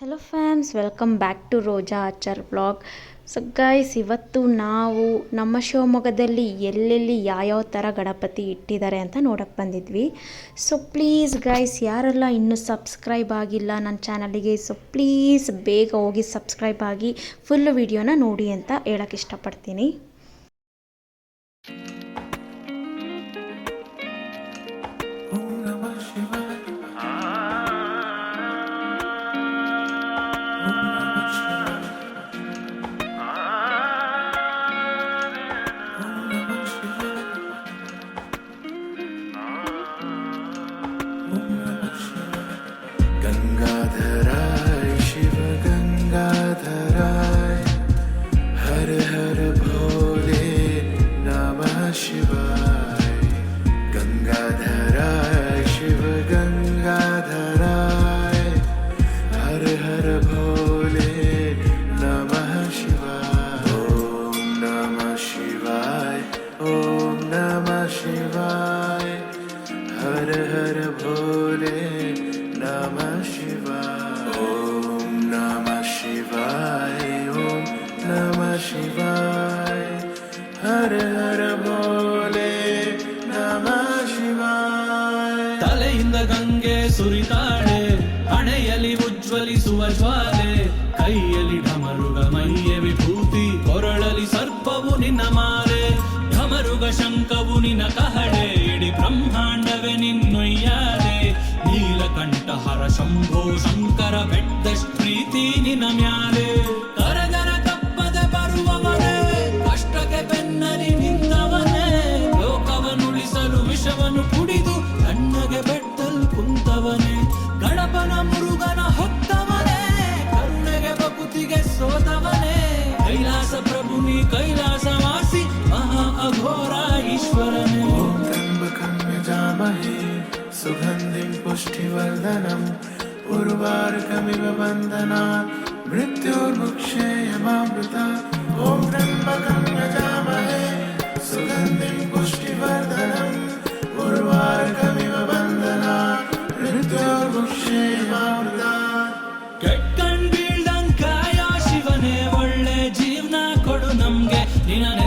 Hello fans welcome back to Roja Achar blog so guys ಇವತ್ತು ನಾವು ನಮ್ಮ ಶಿವಮೊಗ್ಗದಲ್ಲಿ ಎಲ್ಲೆಲ್ಲಿ ಯಾವ್ಯಾವ ಥರ ಗಣಪತಿ ಇಟ್ಟಿದ್ದಾರೆ ಅಂತ ನೋಡೋಕ್ಕೆ ಬಂದಿದ್ವಿ. ಸೊ ಪ್ಲೀಸ್ ಗೈಸ್ ಯಾರೆಲ್ಲ ಇನ್ನೂ ಸಬ್ಸ್ಕ್ರೈಬ್ ಆಗಿಲ್ಲ ನನ್ನ ಚಾನಲಿಗೆ ಸೊ ಪ್ಲೀಸ್ ಬೇಗ ಹೋಗಿ ಸಬ್ಸ್ಕ್ರೈಬ್ ಆಗಿ ಫುಲ್ ವಿಡಿಯೋನ ನೋಡಿ ಅಂತ ಹೇಳೋಕ್ಕೆ ಇಷ್ಟಪಡ್ತೀನಿ. हर हर भोले नमः शिवाय ॐ नमः शिवाय ॐ नमः शिवाय हर हर भोले नमः शिवाय ತಲೆಯಿಂದ ಗಂಗೆ ಸುರಿತಾಳೆ ಹಣೆಯಲ್ಲಿ ಉಜ್ವಲಿಸುವ ಜ್ವಾಲೆ ಕೈಯಲ್ಲಿ पुष्टिवर्धनम् उर्वारुकमिव बन्धनात् मृत्योर्मुक्षेयमामृता ॐ त्र्यम्बकं यजामहे सुगन्धिं पुष्टिवर्धनम् उर्वारुकमिव बन्धनात् मृत्योर्मुक्षेयमामृता ಕೆಟ್ಟಣ್ ಬೀಳ್ದಂಕಾಯ ಶಿವನೇ ಒಳ್ಳೆ ಜೀವನ ಕೊಡು ನಮ್ಗೆ ನಿನ್ನನೆಂದ್ರೆ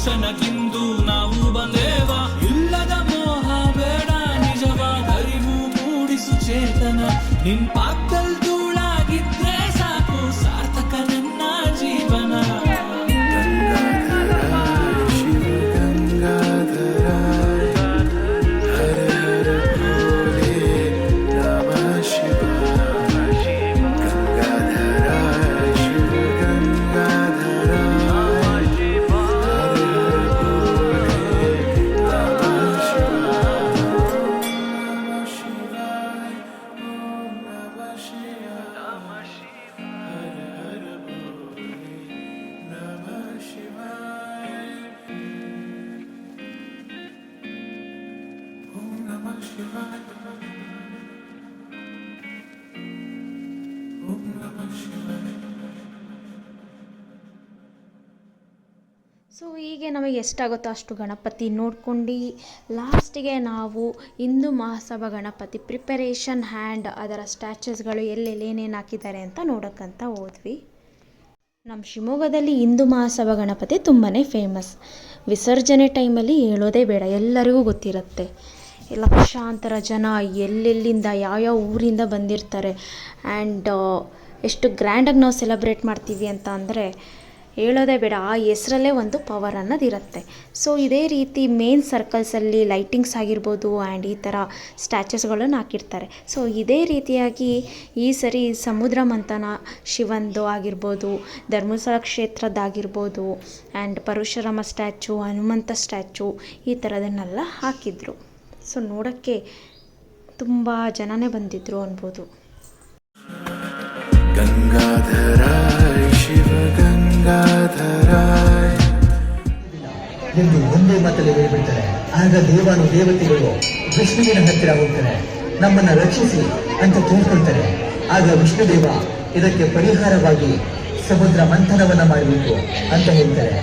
ದರ್ಶನಕ್ಕಿಂದು ನಾವು ಬಂದೇವ? ಇಲ್ಲದ ಮೋಹ ಬೇಡ ನಿಜವಾದ ಅರಿವು ಮೂಡಿಸು ಚೇತನ. ನಿನ್ ಪಾಕಲ್ ಸೊ ಹೀಗೆ ನಮಗೆ ಎಷ್ಟಾಗುತ್ತೋ ಅಷ್ಟು ಗಣಪತಿ ನೋಡ್ಕೊಂಡು ಲಾಸ್ಟಿಗೆ ನಾವು ಹಿಂದೂ ಮಹಾಸಭಾ ಗಣಪತಿ ಪ್ರಿಪರೇಷನ್ ಹ್ಯಾಂಡ್ ಅದರ ಸ್ಟ್ಯಾಚುಸ್ಗಳು ಎಲ್ಲೆಲ್ಲಿ ಏನೇನು ಹಾಕಿದ್ದಾರೆ ಅಂತ ನೋಡೋಕ್ಕಂತ ಹೋದ್ವಿ. ನಮ್ಮ ಶಿವಮೊಗ್ಗದಲ್ಲಿ ಹಿಂದೂ ಮಹಾಸಭಾ ಗಣಪತಿ ತುಂಬಾ ಫೇಮಸ್ ವಿಸರ್ಜನೆ ಟೈಮಲ್ಲಿ ಹೇಳೋದೇ ಬೇಡ, ಎಲ್ಲರಿಗೂ ಗೊತ್ತಿರುತ್ತೆ. ಲಕ್ಷಾಂತರ ಜನ ಎಲ್ಲೆಲ್ಲಿಂದ, ಯಾವ್ಯಾವ ಊರಿಂದ ಬಂದಿರ್ತಾರೆ. ಆ್ಯಂಡ್ ಎಷ್ಟು ಗ್ರ್ಯಾಂಡಾಗಿ ನಾವು ಸೆಲೆಬ್ರೇಟ್ ಮಾಡ್ತೀವಿ ಅಂತ ಅಂದರೆ ಹೇಳೋದೇ ಬೇಡ. ಆ ಹೆಸರಲ್ಲೇ ಒಂದು ಪವರ್ ಅನ್ನೋದಿರುತ್ತೆ ಸೊ ಇದೇ ರೀತಿ ಮೇನ್ ಸರ್ಕಲ್ಸಲ್ಲಿ ಲೈಟಿಂಗ್ಸ್ ಆಗಿರ್ಬೋದು ಆ್ಯಂಡ್ ಈ ಥರ ಸ್ಟ್ಯಾಚ್ಯೂಸ್ಗಳನ್ನು ಹಾಕಿರ್ತಾರೆ. ಸೊ ಇದೇ ರೀತಿಯಾಗಿ ಈ ಸರಿ ಸಮುದ್ರ ಮಂಥನ ಶಿವಂದು ಆಗಿರ್ಬೋದು, Dharmasthala ಕ್ಷೇತ್ರದ್ದಾಗಿರ್ಬೋದು and Parashurama statue Hanumantha statue ಈ ಥರದನ್ನೆಲ್ಲ ಹಾಕಿದ್ರು. ಸೊ ನೋಡೋಕ್ಕೆ ತುಂಬ ಜನನೇ ಬಂದಿದ್ರು ಅನ್ಬೋದು. ಗಂಗಾಧರ ಶಿವಗಂಗ ಗಂಗಾಧರ ಎಂದು ಒಂದೇ ಮಾತಲ್ಲಿ ಹೇಳ್ಬಿಡ್ತಾರೆ. ಆಗ ದೇವಾನು ದೇವತೆಗಳು ವಿಷ್ಣುವಿನ ಹತ್ತಿರ ಹೋಗ್ತಾರೆ. ನಮ್ಮನ್ನ ರಕ್ಷಿಸಿ ಅಂತ ಕೇಳ್ಕೊಳ್ತಾರೆ. ಆಗ ವಿಷ್ಣುದೇವ ಇದಕ್ಕೆ ಪರಿಹಾರವಾಗಿ ಸಮುದ್ರ ಮಂಥನವನ್ನ ಮಾಡಬೇಕು ಅಂತ ಹೇಳ್ತಾರೆ.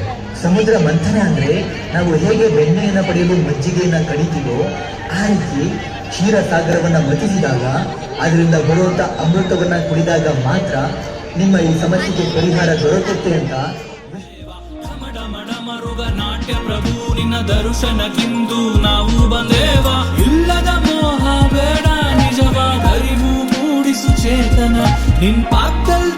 ಸಮುದ್ರ ಮಂಥನ ಅಂದ್ರೆ ನಾವು ಹೇಗೆ ಬೆಣ್ಣೆಯನ್ನ ಪಡೆಯಲು ಮಜ್ಜಿಗೆಯನ್ನ ಕಡಿತೀವೋ ಆ ರೀತಿ ಕ್ಷೀರ ಸಾಗರವನ್ನ ಮತಿಸಿದಾಗ ಅದರಿಂದ ಬರುವಂತ ಅಮೃತವನ್ನ ಕುಡಿದಾಗ ಮಾತ್ರ ನಿಮ್ಮ ಈ ಸಮಸ್ಯೆಗೆ ಪರಿಹಾರ ದೊರಕುತ್ತೆ ಅಂತ. ನಾಟ್ಯ ಪ್ರಭು ನಿನ್ನ ದರ್ಶನಕ್ಕಿಂದು ನಾವು ಬಂದೇವ ಇಲ್ಲದ ಮೋಹ ಬೇಡ ನಿಜವ ಅರಿವು ಮೂಡಿಸು ಚೇತನ. ನಿನ್ ಪಾಕಲ್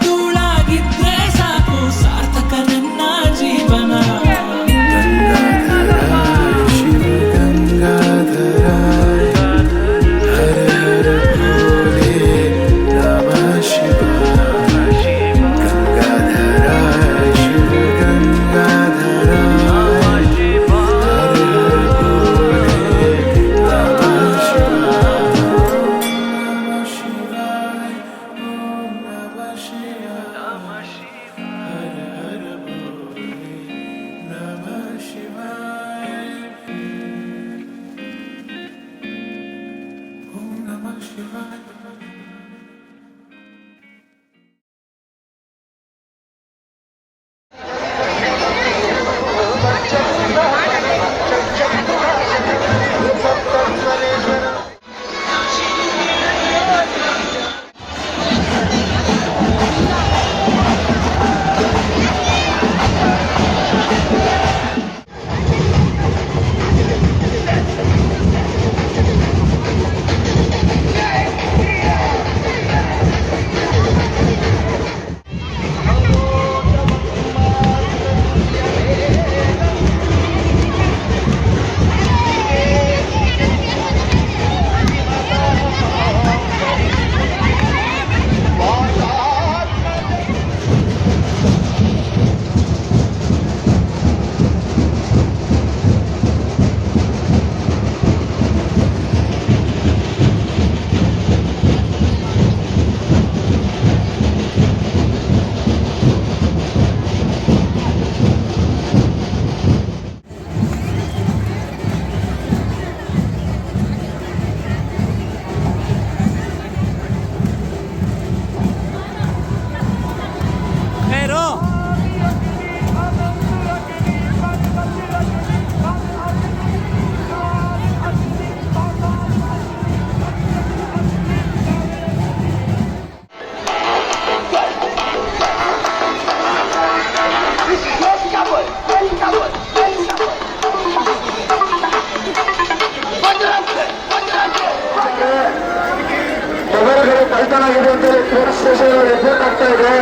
ಮೊಬೈಲ್ಗಳು ಅಂತ ಅಂತೇಳಿ ಪೊಲೀಸ್ ಸ್ಟೇಷನ್ ರಿಪೋರ್ಟ್ ಆಗ್ತಾ ಇದೆ.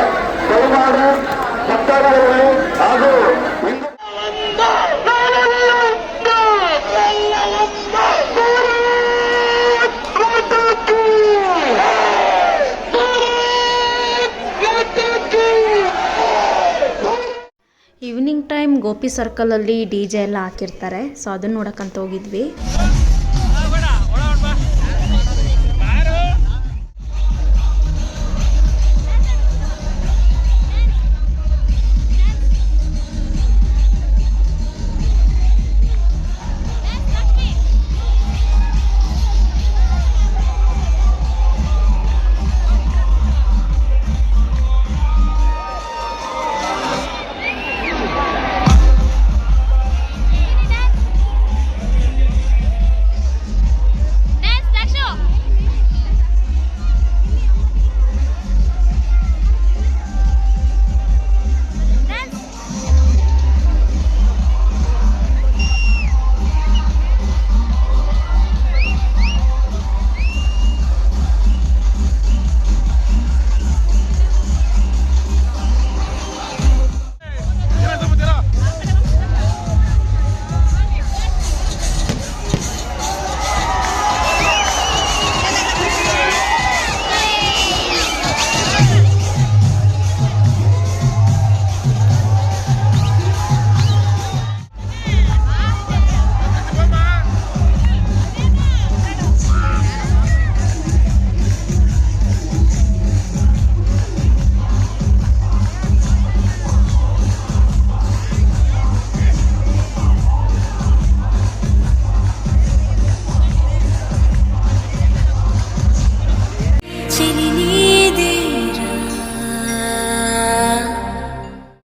ದಯಮಾಡಿ ಭಕ್ತಾದಿಗಳು ಹಾಗೂ ಈವ್ನಿಂಗ್ ಟೈಮ್ ಗೋಪಿ ಸರ್ಕಲಲ್ಲಿ ಡಿ ಜೆ ಎಲ್ಲ ಹಾಕಿರ್ತಾರೆ. ಸೊ ಅದನ್ನ ನೋಡಕ್ಕಂತ ಹೋಗಿದ್ವಿ.